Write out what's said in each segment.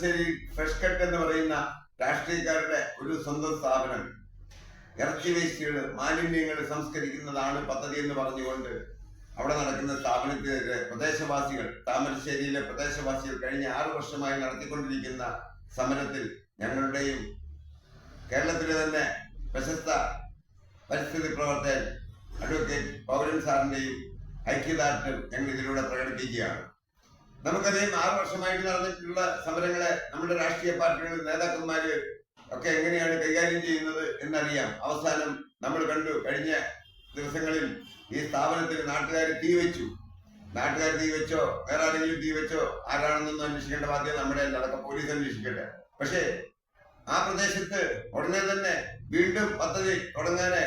Thamarassery fresh cut എന്ന് പറയുന്ന രാഷ്ട്രീയക്കാരുടെ ഒരു സ്വന്തം സ്ഥാപനം. ഇറച്ചി വേസ്റ്റുകൾ മാലിന്യങ്ങൾ സംസ്കരിക്കുന്നതാണ് പദ്ധതി എന്ന് പറഞ്ഞുകൊണ്ട് അവിടെ നടക്കുന്ന സ്ഥാപനത്തിനെതിരെ പ്രദേശവാസികൾ താമരശ്ശേരിയിലെ പ്രദേശവാസികൾ കഴിഞ്ഞ ആറു വർഷമായി നടത്തിക്കൊണ്ടിരിക്കുന്ന സമരത്തിൽ ഞങ്ങളുടെയും കേരളത്തിലെ തന്നെ പ്രശസ്ത പരിസ്ഥിതി പ്രവർത്തകൻ അഡ്വക്കേറ്റ് പൗരൻ സാറിന്റെയും ഐക്യദാർഢ്യം ഞങ്ങൾ ഇതിലൂടെ പ്രകടിപ്പിക്കുകയാണ്. നമുക്കറിയാം ആറു വർഷമായിട്ട് നടന്നിട്ടുള്ള സമരങ്ങളെ നമ്മുടെ രാഷ്ട്രീയ പാർട്ടികളുടെ നേതാക്കന്മാര് ഒക്കെ എങ്ങനെയാണ് കൈകാര്യം ചെയ്യുന്നത് എന്നറിയാം. അവസാനം നമ്മൾ കണ്ടു കഴിഞ്ഞ ദിവസങ്ങളിൽ ഈ സ്ഥാപനത്തിൽ നാട്ടുകാർ തീ വെച്ചു. നാട്ടുകാർ തീ വെച്ചോ വേറെ ആരെങ്കിലും തീ വെച്ചോ ആരാണെന്നൊന്നും അന്വേഷിക്കേണ്ട ബാധ്യത നമ്മുടെ നടക്ക. പോലീസ് അന്വേഷിക്കട്ടെ. പക്ഷേ ആ പ്രദേശത്ത് ഉടനെ തന്നെ വീണ്ടും പദ്ധതി തുടങ്ങാന്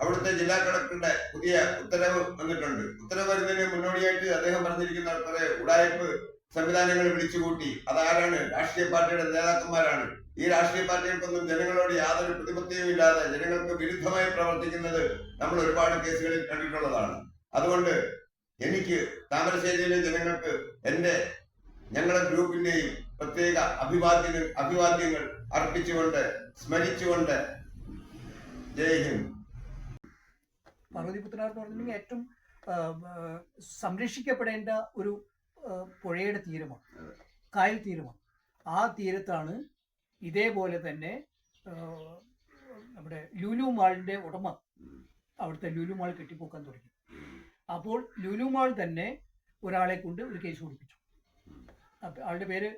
അവിടുത്തെ ജില്ലാ കളക്ടറുടെ പുതിയ ഉത്തരവ് വന്നിട്ടുണ്ട്. ഉത്തരവ് വരുന്നതിന് മുന്നോടിയായിട്ട് അദ്ദേഹം പറഞ്ഞിരിക്കുന്ന കുറെ ഉടായ്പ് സംവിധാനങ്ങൾ വിളിച്ചുകൂട്ടി അതാരാണ്? രാഷ്ട്രീയ പാർട്ടിയുടെ നേതാക്കന്മാരാണ്. ഈ രാഷ്ട്രീയ പാർട്ടികൾക്കൊന്നും ജനങ്ങളോട് യാതൊരു പ്രതിപത്തിയും ഇല്ലാതെ ജനങ്ങൾക്ക് വിരുദ്ധമായി പ്രവർത്തിക്കുന്നത് നമ്മൾ ഒരുപാട് കേസുകളിൽ കണ്ടിട്ടുള്ളതാണ്. അതുകൊണ്ട് എനിക്ക് താമരശ്ശേരിയിലെ ജനങ്ങൾക്ക് എന്റെ ഞങ്ങളുടെ ഗ്രൂപ്പിന്റെയും പ്രത്യേക അഭിവാദ്യങ്ങൾ അഭിവാദ്യങ്ങൾ അർപ്പിച്ചുകൊണ്ട് സ്മരിച്ചുകൊണ്ട് ജയ് ഹിന്ദ്. പാർവതിപുത്രനാർ എന്ന് പറഞ്ഞിട്ടുണ്ടെങ്കിൽ ഏറ്റവും സംരക്ഷിക്കപ്പെടേണ്ട ഒരു പുഴയുടെ തീരമാണ്. കായൽ തീരമാണ്. ആ തീരത്താണ് ഇതേപോലെ തന്നെ നമ്മുടെ ലുലു മാളിന്റെ ഉടമ അവിടുത്തെ ലുലു മാൾ കെട്ടിപ്പോക്കാൻ തുടങ്ങി. അപ്പോൾ ലുലു മാൾ തന്നെ ഒരാളെ കൊണ്ട് ഒരു കേസ് കൊടുപ്പിച്ചു. ആളുടെ പേര്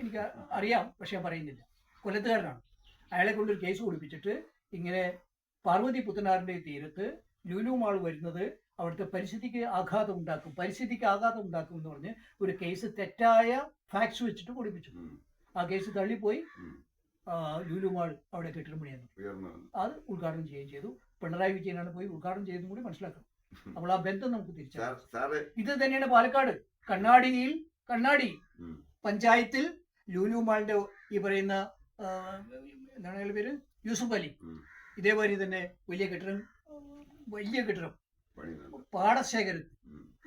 എനിക്ക് അറിയാം പക്ഷെ ഞാൻ പറയുന്നില്ല. കൊല്ലത്തുകാരനാണ്. അയാളെ കൊണ്ട് ഒരു കേസ് കൊടുപ്പിച്ചിട്ട് ഇങ്ങനെ പാർവതി പുത്തനാറിന്റെ തീരത്ത് ലുലു മാൾ വരുന്നത് അവിടുത്തെ പരിസ്ഥിതിക്ക് ആഘാതം ഉണ്ടാക്കും പരിസ്ഥിതിക്ക് ആഘാതം ഉണ്ടാക്കും എന്ന് പറഞ്ഞ് ഒരു കേസ് തെറ്റായ ഫാക്ട്സ് വെച്ചിട്ട് കുടിപ്പിച്ചു ആ കേസ് തള്ളിപ്പോയി. ലുലു മാൾ അവിടെ കെട്ടിടം വന്നു. അത് ഉദ്ഘാടനം ചെയ്യുകയും ചെയ്തു. പിണറായി വിജയനാണ് പോയി ഉദ്ഘാടനം ചെയ്തതും കൂടി മനസ്സിലാക്കണം. അപ്പോൾ ആ ബന്ധം നമുക്ക് തിരിച്ചറിയാം. ഇത് തന്നെയാണ് പാലക്കാട്. കണ്ണാടിയിൽ കണ്ണാടി പഞ്ചായത്തിൽ ലുലു മാളിന്റെ ഈ പറയുന്ന എന്താണ് പേര്? യൂസുഫ് അലി. ഇതേമാതിരി ഇതേപോലെ തന്നെ വലിയ കെട്ടിടം വലിയ കെട്ടിടം. പണി പാടശേഖരൻ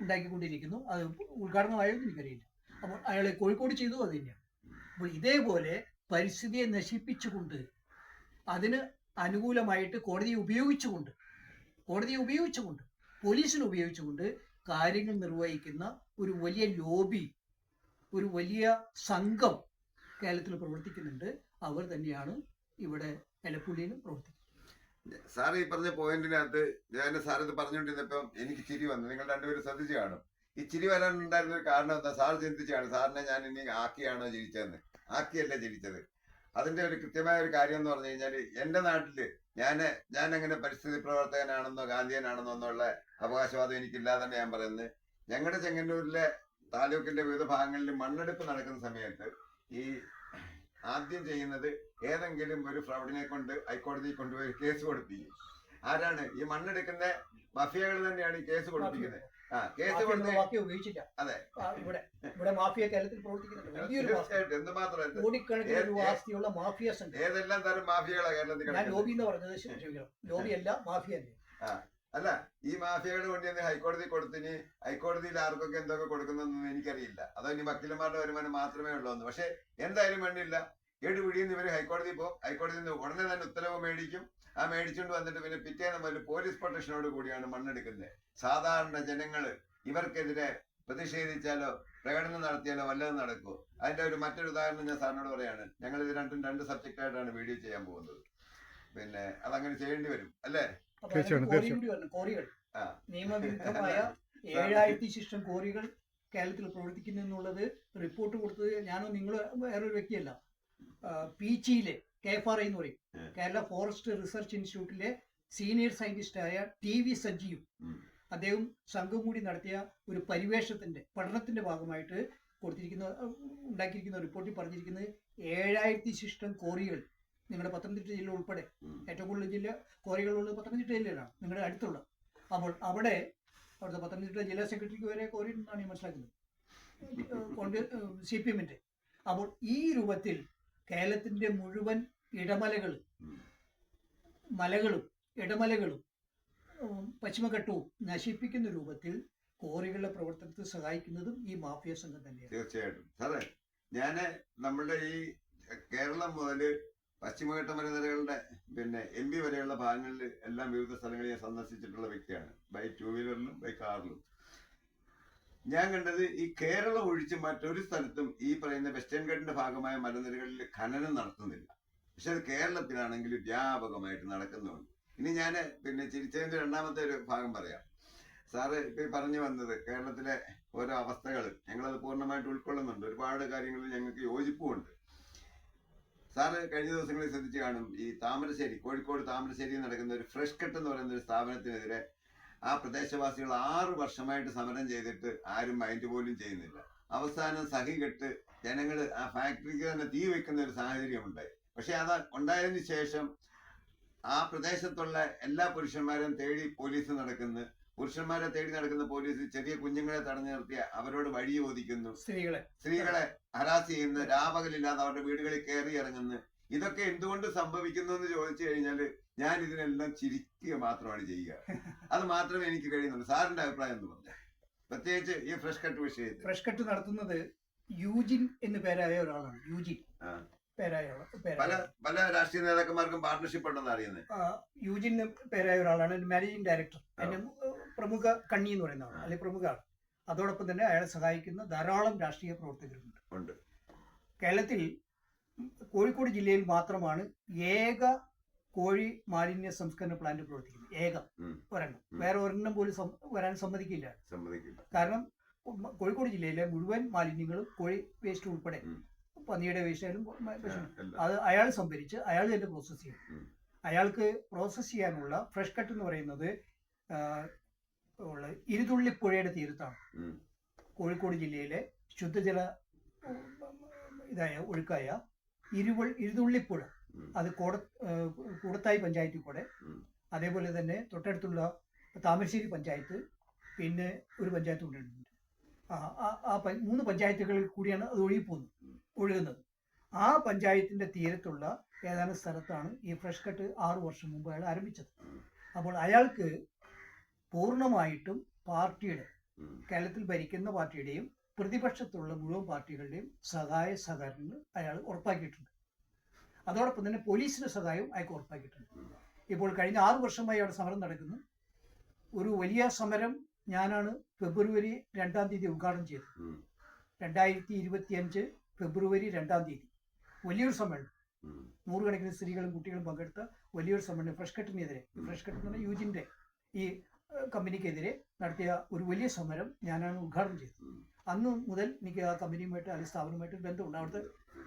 ഉണ്ടാക്കിക്കൊണ്ടിരിക്കുന്നു. അത് ഉദ്ഘാടനമായോ എനിക്കറിയില്ല അപ്പോൾ അയാളെ കോഴിക്കോട് ചെയ്തു അത് തന്നെയാണ്. അപ്പോൾ ഇതേപോലെ പരിസ്ഥിതിയെ നശിപ്പിച്ചുകൊണ്ട് അതിന് അനുകൂലമായിട്ട് കോടതിയെ ഉപയോഗിച്ചുകൊണ്ട് കോടതിയെ ഉപയോഗിച്ചുകൊണ്ട് പോലീസിനെ ഉപയോഗിച്ചുകൊണ്ട് കാര്യങ്ങൾ നിർവഹിക്കുന്ന ഒരു വലിയ ലോബി ഒരു വലിയ സംഘം കേരളത്തിൽ പ്രവർത്തിക്കുന്നുണ്ട്. അവർ തന്നെയാണ് ഇവിടെ എലപ്പുള്ളിയിലും പ്രവർത്തിക്കുന്നത്. സാർ ഈ പറഞ്ഞ പോയിന്റിനകത്ത് ഞാൻ സാർ ഇത് പറഞ്ഞുകൊണ്ടിരുന്നപ്പം എനിക്ക് ചിരി വന്നു. നിങ്ങൾ രണ്ടുപേരും ശ്രദ്ധിച്ചു കാണും. ഈ ചിരി വരാനുണ്ടായിരുന്ന ഒരു കാരണം എന്താ? സാർ ചിന്തിച്ചാണ് സാറിനെ ഞാൻ ഇനി ആക്കിയാണോ ജനിച്ചതെന്ന്. ആക്കിയല്ല ജനിച്ചത്. അതിന്റെ ഒരു കൃത്യമായ ഒരു കാര്യം എന്ന് പറഞ്ഞു കഴിഞ്ഞാൽ എന്റെ നാട്ടിൽ ഞാൻ ഞാൻ അങ്ങനെ പരിസ്ഥിതി പ്രവർത്തകനാണെന്നോ ഗാന്ധിയനാണെന്നോ എന്നുള്ള അവകാശവാദം എനിക്കില്ല തന്നെ ഞാൻ പറയുന്നത്. ഞങ്ങളുടെ ചെങ്ങന്നൂരിലെ താലൂക്കിന്റെ വിവിധ ഭാഗങ്ങളിൽ മണ്ണെടുപ്പ് നടക്കുന്ന സമയത്ത് ഈ ആദ്യം ചെയ്യുന്നത് ഏതെങ്കിലും ഒരു ഫ്രൗഡിനെ കൊണ്ട് ഹൈക്കോടതിയിൽ കൊണ്ടുപോയി കേസ് കൊടുപ്പിക്കും ആരാണ്? ഈ മണ്ണെടുക്കുന്ന മഫിയകൾ തന്നെയാണ് ഈ കേസ് കൊടുപ്പിക്കുന്നത് ആ കേസ് കൊടുത്ത് അതെ. ഇവിടെ ഇവിടെ മാഫിയ കേരളത്തിൽ പ്രവർത്തിക്കുന്നുണ്ട്. എന്തുമാത്രം മാഫിയ ഏതെല്ലാം തരം മാഫിയകളാണ് കേരളത്തിൽ ലോബി എന്ന് പറഞ്ഞത് ലോബി അല്ല മാഫിയ അല്ലേ ഈ മാഫിയകൾ കൊണ്ടുവന്ന് ഹൈക്കോടതി കൊടുത്തിന് ഹൈക്കോടതിയിൽ ആർക്കൊക്കെ എന്തൊക്കെ കൊടുക്കുന്നതെന്ന് എനിക്കറിയില്ല. അതോ ഇനി വക്കീലന്മാരുടെ വരുമാനം മാത്രമേ ഉള്ളൂ എന്ന് പക്ഷെ എന്തായാലും വേണ്ടിയില്ല. ഏഴ് പിടിയിൽ ഇവർ ഹൈക്കോടതി പോകും. ഹൈക്കോടതി നിന്ന് ഉടനെ തന്നെ ഉത്തരവ് മേടിക്കും. ആ മേടിച്ചുകൊണ്ട് വന്നിട്ട് പിന്നെ പിറ്റേന്ന് മുതൽ പോലീസ് പ്രൊട്ടക്ഷനോട് കൂടിയാണ് മണ്ണെടുക്കുന്നത്. സാധാരണ ജനങ്ങൾ ഇവർക്കെതിരെ പ്രതിഷേധിച്ചാലോ പ്രകടനം നടത്തിയാലോ വല്ലതും നടക്കുമോ അതിന്റെ ഒരു മറ്റൊരു ഉദാഹരണം ഞാൻ സാറിനോട് പറയാണ്. ഞങ്ങൾ ഇത് രണ്ടും രണ്ട് സബ്ജക്റ്റായിട്ടാണ് വീഡിയോ ചെയ്യാൻ പോകുന്നത്. പിന്നെ അതങ്ങനെ ചെയ്യേണ്ടി വരും അല്ലേ? കോറികൾ ആ. നിയമവിരുദ്ധമായ ഏഴായിരത്തി ശിഷ്ടം കോറികൾ കേരളത്തിൽ പ്രവർത്തിക്കുന്നു എന്നുള്ളത് റിപ്പോർട്ട് കൊടുത്തത് ഞാനോ നിങ്ങൾ വേറൊരു വ്യക്തിയല്ല. പീച്ചിയിലെ കെ എഫ് ആർ ഐ എന്ന് പറയും. കേരള ഫോറസ്റ്റ് റിസർച്ച് ഇൻസ്റ്റിറ്റ്യൂട്ടിലെ സീനിയർ സയന്റിസ്റ്റായ ടി വി സജീവ് അദ്ദേഹം സംഘം കൂടി നടത്തിയ ഒരു പരിവേഷത്തിന്റെ പഠനത്തിന്റെ ഭാഗമായിട്ട് കൊടുത്തിരിക്കുന്ന ഉണ്ടാക്കിയിരിക്കുന്ന റിപ്പോർട്ടിൽ പറഞ്ഞിരിക്കുന്നത് ഏഴായിരത്തി ശിഷ്ടം കോറികൾ നിങ്ങളുടെ പത്തനംതിട്ട ജില്ല ഉൾപ്പെടെ. ഏറ്റവും കൂടുതൽ ജില്ല കോറികളുള്ളത് പത്തനംതിട്ട ജില്ലയിലാണ് നിങ്ങളുടെ അടുത്തുള്ള. അപ്പോൾ അവിടെ അവിടുത്തെ പത്തനംതിട്ട ജില്ലാ സെക്രട്ടറിക്ക് വരെ കോറി എന്നാണ് ഞാൻ മനസ്സിലാക്കുന്നത്. സി പി എമ്മിന്റെ. അപ്പോൾ ഈ രൂപത്തിൽ കേരളത്തിന്റെ മുഴുവൻ ഇടമലകൾ മലകളും ഇടമലകളും പശ്ചിമഘട്ടവും നശിപ്പിക്കുന്ന രൂപത്തിൽ കോറികളുടെ പ്രവർത്തനത്തെ സഹായിക്കുന്നതും ഈ മാഫിയ സംഘം തന്നെയാണ്. തീർച്ചയായിട്ടും. സാറേ ഞാൻ നമ്മുടെ ഈ കേരളം മുതൽ പശ്ചിമഘട്ട മലനിരകളുടെ പിന്നെ എം പി വരെയുള്ള ഭാഗങ്ങളിൽ എല്ലാം വിവിധ സ്ഥലങ്ങളിൽ ഞാൻ സന്ദർശിച്ചിട്ടുള്ള വ്യക്തിയാണ്. ബൈ ടൂ വീലറിലും ബൈ കാറിലും ഞാൻ കണ്ടത് ഈ കേരളം ഒഴിച്ച് മറ്റൊരു സ്ഥലത്തും ഈ പറയുന്ന വെസ്റ്റേൺ ഘട്ടിന്റെ ഭാഗമായ മലനിരകളിൽ ഖനനം നടത്തുന്നില്ല. പക്ഷെ അത് കേരളത്തിലാണെങ്കിൽ വ്യാപകമായിട്ട് നടക്കുന്നുണ്ട്. ഇനി ഞാൻ പിന്നെ ചിരിച്ചതിന്റെ രണ്ടാമത്തെ ഒരു ഭാഗം പറയാം. സാറ് ഇപ്പൊ പറഞ്ഞു വന്നത് കേരളത്തിലെ ഓരോ അവസ്ഥകൾ ഞങ്ങളത് പൂർണമായിട്ട് ഉൾക്കൊള്ളുന്നുണ്ട്. ഒരുപാട് കാര്യങ്ങളിൽ ഞങ്ങൾക്ക് യോജിപ്പുമുണ്ട്. സാറ് കഴിഞ്ഞ ദിവസങ്ങളിൽ ശ്രദ്ധിച്ചു കാണും ഈ താമരശ്ശേരി കോഴിക്കോട് താമരശ്ശേരിയിൽ നടക്കുന്ന ഒരു ഫ്രഷ് കട്ട് എന്ന് പറയുന്ന ഒരു സ്ഥാപനത്തിനെതിരെ ആ പ്രദേശവാസികൾ ആറ് വർഷമായിട്ട് സമരം ചെയ്തിട്ട് ആരും മൈൻഡ് പോലും ചെയ്യുന്നില്ല. അവസാനം സഹി കെട്ട് ജനങ്ങൾ ആ ഫാക്ടറിക്ക് തന്നെ തീ വെക്കുന്ന ഒരു സാഹചര്യം ഉണ്ടായി പക്ഷെ അത് ഉണ്ടായതിനു ശേഷം ആ പ്രദേശത്തുള്ള എല്ലാ പുരുഷന്മാരും തേടി പോലീസ് നടക്കുന്നു. പുരുഷന്മാരെ തേടി നടക്കുന്ന പോലീസ് ചെറിയ കുഞ്ഞുങ്ങളെ തടഞ്ഞു നിർത്തി അവരോട് വഴി ചോദിക്കുന്നു. സ്ത്രീകളെ. സ്ത്രീകളെ ഹരാസ് ചെയ്യുന്നു രാപകലില്ലാതെ അവരുടെ വീടുകളിൽ കയറി ഇറങ്ങുന്നു. ഇതൊക്കെ എന്തുകൊണ്ട് സംഭവിക്കുന്നു എന്ന് ചോദിച്ചു കഴിഞ്ഞാൽ ഞാൻ ഇതിനെല്ലാം ചിരിക്കുക മാത്രമാണ് ചെയ്യുക. അത് മാത്രമേ എനിക്ക് കഴിയുന്നുള്ളൂ. സാറിന്റെ അഭിപ്രായം എന്ന് പറഞ്ഞു? പ്രത്യേകിച്ച് ഈ ഫ്രഷ് കട്ട് വിഷയത്തിൽ. ഫ്രഷ് കട്ട് നടത്തുന്നത് യൂജിൻ എന്ന് പേരായ ഒരാളാണ്. യൂജിൻ. പേരായ പല പല രാഷ്ട്രീയ നേതാക്കന്മാർക്കും പാർട്ണർഷിപ്പ് ഉണ്ടെന്ന് അറിയുന്നത് യൂജിൻ പേരായ ഒരാളാണ്. Managing director. എന്റെ പ്രമുഖ കണ്ണി എന്ന് പറയുന്ന ആളാണ്. അല്ലെങ്കിൽ പ്രമുഖ ആൾ അതോടൊപ്പം തന്നെ അയാളെ സഹായിക്കുന്ന ധാരാളം രാഷ്ട്രീയ പ്രവർത്തകരുണ്ട്. ഉണ്ട്. കേരളത്തിൽ കോഴിക്കോട് ജില്ലയിൽ മാത്രമാണ് ഏക കോഴി മാലിന്യ സംസ്കരണ പ്ലാന്റ് പ്രവർത്തിക്കുന്നത്. ഏക. ഒരെണ്ണം. വേറെ ഒരെണ്ണം പോലും വരാൻ സമ്മതിക്കില്ല. കാരണം കോഴിക്കോട് ജില്ലയിലെ മുഴുവൻ മാലിന്യങ്ങളും കോഴി വേസ്റ്റ് ഉൾപ്പെടെ. പന്നിയുടെ വേസ്റ്റ് ആയാലും. അത് അയാൾ സംഭരിച്ച് അയാൾ തന്നെ പ്രോസസ്സ് ചെയ്യും. അയാൾക്ക് പ്രോസസ്സ് ചെയ്യാനുള്ള ഫ്രഷ് കട്ട് എന്ന് പറയുന്നത് ആ, ഇരുതുള്ളി പുഴയുടെ തീരത്താണ്. കോഴിക്കോട് ജില്ലയിലെ ശുദ്ധജല ഇതായ ഒഴുക്കായ ഇരുവൾ ഇരുതുള്ളിപ്പുഴ അത് കോട കൂടത്തായി പഞ്ചായത്തിൽ കൂടെ. അതേപോലെ തന്നെ തൊട്ടടുത്തുള്ള താമരശ്ശേരി പഞ്ചായത്ത് പിന്നെ ഒരു പഞ്ചായത്ത് കൂടെ ഉണ്ട്. ആ മൂന്ന് പഞ്ചായത്തുകളിൽ കൂടിയാണ് അത് ഒഴുകി പോകുന്നത് ഒഴുകുന്നത്. ആ പഞ്ചായത്തിന്റെ തീരത്തുള്ള ഏതാനും സ്ഥലത്താണ് ഈ ഫ്രഷ് കട്ട് ആറു വർഷം മുമ്പ് അയാൾ ആരംഭിച്ചത് അപ്പോൾ അയാൾക്ക് പൂർണമായിട്ടും പാർട്ടിയുടെ. കേരളത്തിൽ ഭരിക്കുന്ന പാർട്ടിയുടെയും പ്രതിപക്ഷത്തുള്ള മുഴുവൻ പാർട്ടികളുടെയും സഹായ സഹകരണങ്ങൾ അയാൾ ഉറപ്പാക്കിയിട്ടുണ്ട്. അതോടൊപ്പം തന്നെ പോലീസിന്റെ സഹായവും അയാൾക്ക് ഉറപ്പാക്കിയിട്ടുണ്ട്. ഇപ്പോൾ കഴിഞ്ഞ ആറു വർഷമായി അവിടെ സമരം നടക്കുന്നു. ഒരു വലിയ സമരം ഞാനാണ് ഫെബ്രുവരി രണ്ടാം തീയതി ഉദ്ഘാടനം ചെയ്തത്. രണ്ടായിരത്തി ഇരുപത്തി അഞ്ച് ഫെബ്രുവരി രണ്ടാം തീയതി. വലിയൊരു സമ്മേളനം. നൂറുകണക്കിന് സ്ത്രീകളും കുട്ടികളും പങ്കെടുത്ത വലിയൊരു സമ്മേളനം ഫ്രഷ് കട്ടിനെതിരെ. ഫ്രഷ് കട്ട് എന്ന് പറഞ്ഞാൽ യൂജിന്റെ ഈ കമ്പനിക്കെതിരെ നടത്തിയ ഒരു വലിയ സമരം ഞാനാണ് ഉദ്ഘാടനം ചെയ്തത്. അന്ന് മുതൽ എനിക്ക് ആ കമ്പനിയുമായിട്ട് അല്ലെങ്കിൽ സ്ഥാപനവുമായിട്ട് ബന്ധമുണ്ട് അവിടുത്തെ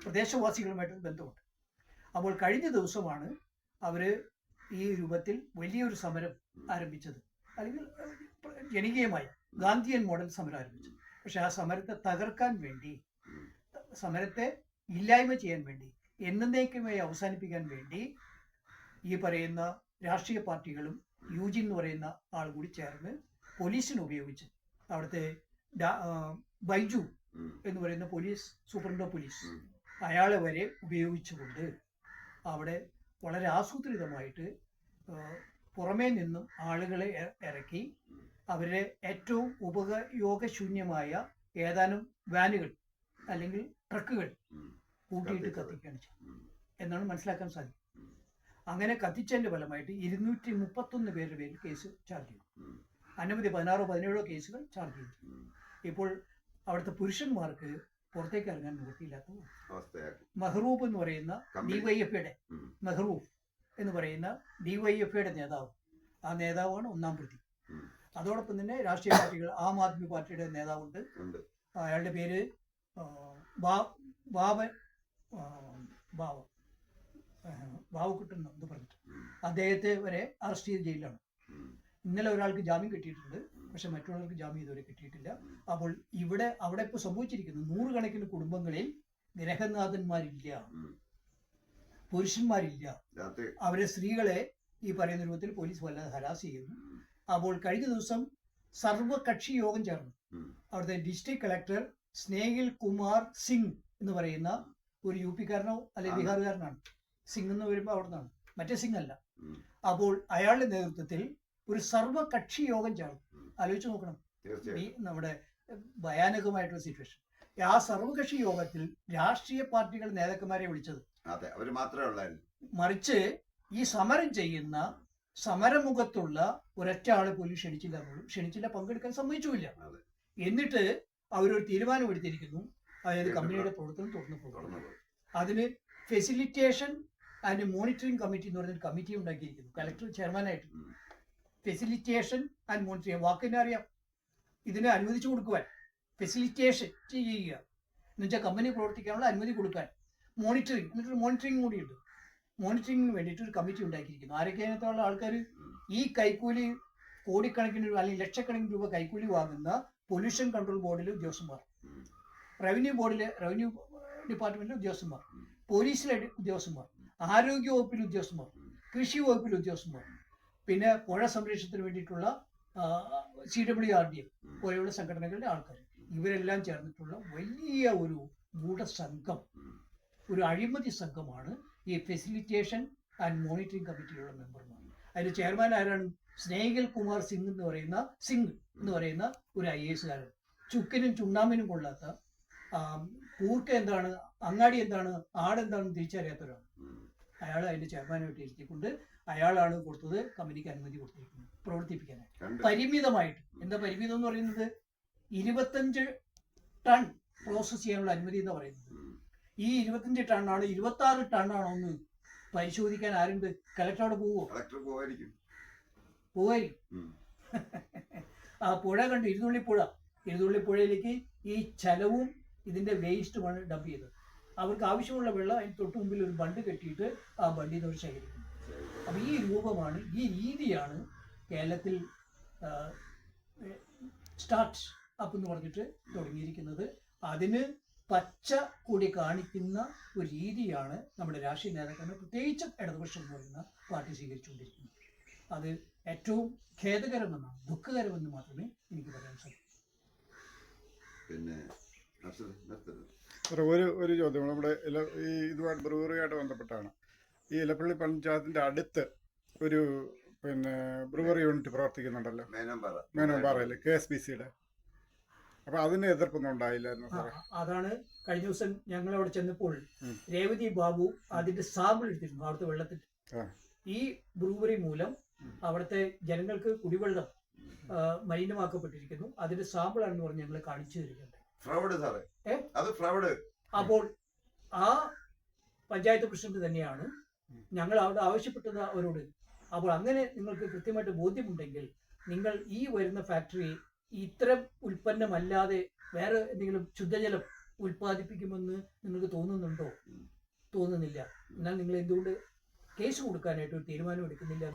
പ്രദേശവാസികളുമായിട്ട് ബന്ധമുണ്ട് അപ്പോൾ കഴിഞ്ഞ ദിവസമാണ് അവർ ഈ രൂപത്തിൽ വലിയൊരു സമരം ആരംഭിച്ചത് അല്ലെങ്കിൽ ജനകീയമായി ഗാന്ധിയൻ മോഡൽ സമരം ആരംഭിച്ചു പക്ഷെ ആ സമരത്തെ തകർക്കാൻ വേണ്ടി. സമരത്തെ ഇല്ലായ്മ ചെയ്യാൻ വേണ്ടി എന്നേക്കുമായി അവസാനിപ്പിക്കാൻ വേണ്ടി ഈ പറയുന്ന രാഷ്ട്രീയ പാർട്ടികളും യൂജിൻ എന്ന് പറയുന്ന ആൾ കൂടി ചേർന്ന് പോലീസിനെ ഉപയോഗിച്ച് അവിടുത്തെ ബൈജു എന്ന് പറയുന്ന പോലീസ് സൂപ്രണ്ട് ഓഫ് പോലീസ്. അയാളെ വരെ ഉപയോഗിച്ചുകൊണ്ട് അവിടെ വളരെ ആസൂത്രിതമായിട്ട് പുറമേ നിന്നും ആളുകളെ ഇറക്കി അവരെ ഏറ്റവും ഉപയോഗശൂന്യമായ ഏതാനും വാനുകൾ അല്ലെങ്കിൽ ട്രക്കുകൾ കൂട്ടിയിട്ട്. കത്തിക്കുകയാണ് ചെയ്തത് എന്നാണ് മനസ്സിലാക്കാൻ സാധിക്കും. അങ്ങനെ കത്തിച്ചതിന്റെ ഫലമായിട്ട് ഇരുന്നൂറ്റി മുപ്പത്തൊന്ന് പേരുടെ പേരിൽ കേസ് ചാർജ് ചെയ്തു. അനവധി പതിനാറോ പതിനേഴോ കേസുകൾ ചാർജ് ചെയ്തു. ഇപ്പോൾ അവിടുത്തെ പുരുഷന്മാർക്ക് പുറത്തേക്ക് ഇറങ്ങാൻ നിവൃത്തിയില്ലാത്ത മെഹ്റൂബ് എന്ന് പറയുന്ന ഡിവൈഎഫ്ഐയുടെ. മെഹ്റൂബ് എന്ന് പറയുന്ന ഡിവൈഎഫ്ഐയുടെ നേതാവ്. ആ നേതാവാണ് ഒന്നാം പ്രതി. അതോടൊപ്പം തന്നെ രാഷ്ട്രീയ പാർട്ടികൾ ആം ആദ്മി പാർട്ടിയുടെ നേതാവുണ്ട്. അയാളുടെ പേര് ബാബൻ ആ, ബാവക്കുട്ടൻ എന്ന് പറഞ്ഞിട്ട്. അദ്ദേഹത്തെ വരെ അറസ്റ്റ് ചെയ്ത് ജയിലിലാണ് ഇന്നലെ ഒരാൾക്ക് ജാമ്യം കിട്ടിയിട്ടുണ്ട് പക്ഷെ മറ്റുള്ളവർക്ക് ജാമ്യം ഇതുവരെ കിട്ടിയിട്ടില്ല അപ്പോൾ ഇവിടെ അവിടെ ഇപ്പോൾ സംഭവിച്ചിരിക്കുന്നത് നൂറുകണക്കിന് കുടുംബങ്ങളിൽ ഗ്രഹനാഥന്മാരില്ല. പുരുഷന്മാരില്ല അവരെ സ്ത്രീകളെ ഈ പറയുന്ന രൂപത്തിൽ പോലീസ് വല്ലാതെ ഹരാസ് ചെയ്യുന്നു അപ്പോൾ കഴിഞ്ഞ ദിവസം സർവകക്ഷി യോഗം ചേർന്നു. അവിടുത്തെ ഡിസ്ട്രിക്ട് കളക്ടർ സ്നേഹിൽ കുമാർ സിംഗ് എന്ന് പറയുന്ന ഒരു യു പിക്കാരനോ അല്ലെങ്കിൽ. ബീഹാറുകാരനാണ് സിംഗ് എന്ന് വരുമ്പോൾ അവിടെ നിന്നാണ് മറ്റേ സിംഗ് അല്ല അപ്പോൾ അയാളുടെ നേതൃത്വത്തിൽ ഒരു സർവകക്ഷി യോഗം ചേർന്നു. ആലോചിച്ച് നോക്കണം. ഈ നമ്മുടെ ഭയാനകമായിട്ടുള്ള സിറ്റുവേഷൻ ആ സർവകക്ഷി യോഗത്തിൽ രാഷ്ട്രീയ പാർട്ടികൾ നേതാക്കന്മാരെ വിളിച്ചത്. അതെ അവർ മാത്രമേ ഉള്ളായിരുന്നു. മറിച്ച് ഈ സമരം ചെയ്യുന്ന സമരമുഖത്തുള്ള ഒരൊറ്റ ആളെ പോലും ക്ഷണിച്ചില്ല. പോലും ക്ഷണിച്ചില്ല പങ്കെടുക്കാൻ സമ്മതിച്ചുമില്ല. എന്നിട്ട് അവരൊരു തീരുമാനം എടുത്തിരിക്കുന്നു അതായത് കമ്പനിയുടെ പ്രവർത്തനം തുറന്നു പോകും തുറന്നു അതിന് ഫെസിലിറ്റേഷൻ ആൻഡ് മോണിറ്ററിംഗ് കമ്മിറ്റി എന്ന് പറഞ്ഞൊരു കമ്മിറ്റി ഉണ്ടാക്കിയിരിക്കുന്നു. കലക്ടർ ചെയർമാനായിട്ട് ആയിട്ട് ഫെസിലിറ്റേഷൻ ആൻഡ് മോണിറ്ററിംഗ് വാക്കിനെ അറിയാം. ഇതിനെ അനുവദിച്ചു കൊടുക്കുവാൻ. ഫെസിലിറ്റേഷൻ ചെയ്യുക. എന്നുവെച്ചാൽ കമ്പനി പ്രവർത്തിക്കാനുള്ള അനുമതി കൊടുക്കാൻ. മോണിറ്ററിംഗ് എന്നിട്ടൊരു മോണിറ്ററിംഗ് കൂടിയുണ്ട് മോണിറ്ററിംഗിന് വേണ്ടിയിട്ട് ഒരു കമ്മിറ്റി ഉണ്ടാക്കിയിരിക്കുന്നു. ആരൊക്കെ അതിനകത്തുള്ള ആൾക്കാർ? ഈ കൈക്കൂലി കോടിക്കണക്കിന് രൂപ അല്ലെങ്കിൽ ലക്ഷക്കണക്കിന് രൂപ കൈക്കൂലി വാങ്ങുന്ന പൊല്യൂഷൻ കൺട്രോൾ ബോർഡിലെ ഉദ്യോഗസ്ഥന്മാർ. റവന്യൂ ബോർഡിലെ റവന്യൂ ഡിപ്പാർട്ട്മെന്റിലെ ഉദ്യോഗസ്ഥന്മാർ. പോലീസിലെ ഉദ്യോഗസ്ഥന്മാർ. ആരോഗ്യ വകുപ്പിൽ ഉദ്യോഗസ്ഥന്മാർ. കൃഷി വകുപ്പിൽ ഉദ്യോഗസ്ഥന്മാർ പിന്നെ പുഴ സംരക്ഷണത്തിന് വേണ്ടിയിട്ടുള്ള C W R D M പോലെയുള്ള സംഘടനകളുടെ ആൾക്കാർ ഇവരെല്ലാം ചേർന്നിട്ടുള്ള വലിയ ഒരു ഗൂഢസംഘം. ഒരു അഴിമതി സംഘമാണ് ഈ ഫെസിലിറ്റേഷൻ ആൻഡ് മോണിറ്ററിംഗ് കമ്മിറ്റിയിലുള്ള മെമ്പർമാർ അതിന്റെ ചെയർമാൻ ആരാണ് സ്നേഹിൽ കുമാർ സിംഗ് എന്ന് പറയുന്ന സിംഗ് എന്ന് പറയുന്ന ഒരു ഐ എസ് കാരൻ ചുക്കിനും ചുണ്ണാമ്പിനും കൊള്ളാത്ത കൂർക്ക എന്താണ് അങ്ങാടി എന്താണ് ആടെന്താണെന്ന് തിരിച്ചറിയാത്ത ഒരാൾ. അയാൾ അതിന്റെ ചെയർമാനായിട്ട് ഇരുത്തിക്കൊണ്ട് അയാളാണ് കൊടുത്തത് കമ്പനിക്ക് അനുമതി കൊടുത്തിരിക്കുന്നത് പ്രവർത്തിപ്പിക്കാനായി കണ്ട്. പരിമിതമായിട്ട്. എന്താ പരിമിതം എന്ന് പറയുന്നത്? ഇരുപത്തഞ്ച് ടൺ പ്രോസസ് ചെയ്യാനുള്ള അനുമതി എന്ന് പറയുന്നത്. ഈ ഇരുപത്തഞ്ച് ടണ്ണാണ് ഇരുപത്തി ആറ് ടണ്ണാണോ എന്ന് പരിശോധിക്കാൻ ആരുണ്ട്? കലക്ടറോട് പോവോ? പോവായിരിക്കും. ആ പുഴ കണ്ട് ഇരുന്നുള്ളി പുഴ ഇരുന്നുള്ളി പുഴയിലേക്ക് ഈ ചലവും ഇതിന്റെ വേസ്റ്റുമാണ് ഡംപ് ചെയ്തത് അവർക്ക് ആവശ്യമുള്ള വെള്ളം അതിന് തൊട്ട് മുമ്പിൽ ഒരു ബണ്ട് കെട്ടിയിട്ട് ആ ബണ്ടിൽ നിന്ന് അവർ ശേഖരിക്കും അപ്പൊ ഈ രൂപമാണ് ഈ രീതിയാണ് കേരളത്തിൽ സ്റ്റാർട്ട് അപ്പ് എന്ന് പറഞ്ഞിട്ട് തുടങ്ങിയിരിക്കുന്നത്. അതിന് പച്ച കൂടി കാണിക്കുന്ന ഒരു രീതിയാണ് നമ്മുടെ രാഷ്ട്രീയ നേതാക്കൾ പ്രത്യേകിച്ചും ഇടതുപക്ഷം എന്ന് പറയുന്ന പാർട്ടി സ്വീകരിച്ചുകൊണ്ടിരിക്കുന്നത്. അത് ഏറ്റവും ഖേദകരമെന്നാണ് ദുഃഖകരമെന്ന് മാത്രമേ എനിക്ക് പറയാൻ സാധിക്കൂ. പിന്നെ ഒരു ഒരു ചോദ്യം നമ്മുടെ ഇല- ഈ ഇതുമായിട്ട് ബ്രൂവറിയായിട്ട് ബന്ധപ്പെട്ടാണ്. ഈ ഇലപ്പള്ളി പഞ്ചായത്തിന്റെ അടുത്ത് ഒരു പിന്നെ ബ്രൂവറി യൂണിറ്റ് പ്രവർത്തിക്കുന്നുണ്ടല്ലോ. മേനോ മേനോമ്പാറയിൽ കെ എസ് ബി സിയുടെ. അപ്പൊ അതിന് എതിർപ്പൊന്നും ഉണ്ടായില്ലായിരുന്നു സാറേ. അതാണ് കഴിഞ്ഞ ദിവസം ഞങ്ങൾ അവിടെ ചെന്നപ്പോൾ. രേവതി ബാബു അതിന്റെ സാമ്പിൾ എടുത്തിരുന്നു അവിടുത്തെ വെള്ളത്തിൽ. ഈ ബ്രൂവറി മൂലം. അവിടുത്തെ ജനങ്ങൾക്ക് കുടിവെള്ളം മലിനമാക്കപ്പെട്ടിരിക്കുന്നു. അതിന്റെ സാമ്പിൾ ആണെന്ന് പറഞ്ഞ് ഞങ്ങൾ കാണിച്ചു തരികയുണ്ട് ഫ്രൗഡ് സാറേ? അത് ഫ്രൗഡ് അപ്പോൾ ആ പഞ്ചായത്ത് പ്രസിഡന്റ് തന്നെയാണ് ഞങ്ങൾ അവിടെ ആവശ്യപ്പെട്ടത് അവരോട്. അപ്പോൾ അങ്ങനെ നിങ്ങൾക്ക് കൃത്യമായിട്ട് ബോധ്യമുണ്ടെങ്കിൽ നിങ്ങൾ ഈ വരുന്ന ഫാക്ടറി ഇത്തരം ഉൽപ്പന്നമല്ലാതെ വേറെ എന്തെങ്കിലും ശുദ്ധജലം ഉൽപ്പാദിപ്പിക്കുമെന്ന് നിങ്ങൾക്ക് തോന്നുന്നുണ്ടോ? തോന്നുന്നില്ല. എന്നാൽ നിങ്ങൾ എന്തുകൊണ്ട് കേസ് കൊടുക്കാനായിട്ട് ഒരു തീരുമാനം എടുക്കുന്നില്ല